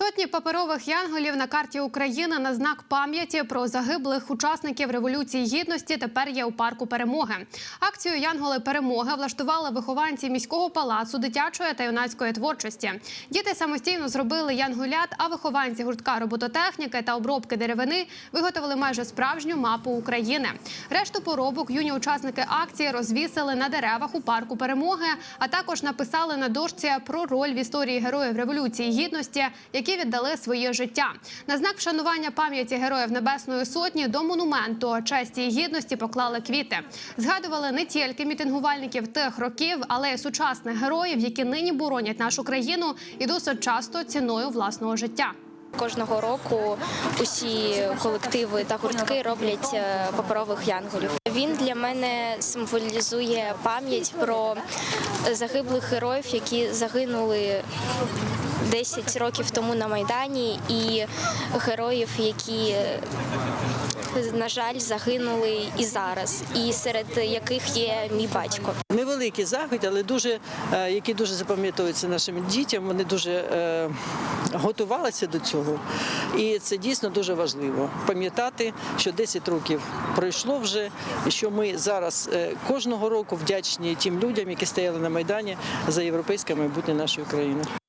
Сотні паперових янголів на карті України на знак пам'яті про загиблих учасників революції гідності тепер є у парку перемоги. Акцію Янголи перемоги влаштували вихованці міського палацу дитячої та юнацької творчості. Діти самостійно зробили янголят, а вихованці гуртка робототехніки та обробки деревини виготовили майже справжню мапу України. Решту поробок юні учасники акції розвісили на деревах у парку перемоги, а також написали на дошці про роль в історії героїв революції гідності, які віддали своє життя. На знак вшанування пам'яті героїв Небесної Сотні до монументу честі і гідності поклали квіти. Згадували не тільки мітингувальників тих років, але й сучасних героїв, які нині боронять нашу країну і досить часто ціною власного життя. Кожного року усі колективи та гуртки роблять е, паперових янголів. Він для мене символізує пам'ять про загиблих героїв, які загинули 10 років тому на Майдані, і героїв, які, на жаль, загинули і зараз, і серед яких є мій батько. Невеликий захід, але дуже, е, який дуже запам'ятовується нашим дітям. Вони дуже е, готувалися до цього. І це дійсно дуже важливо пам'ятати, що 10 років пройшло вже, що ми зараз е, кожного року вдячні тим людям, які стояли на Майдані за європейське майбутнє нашої країни.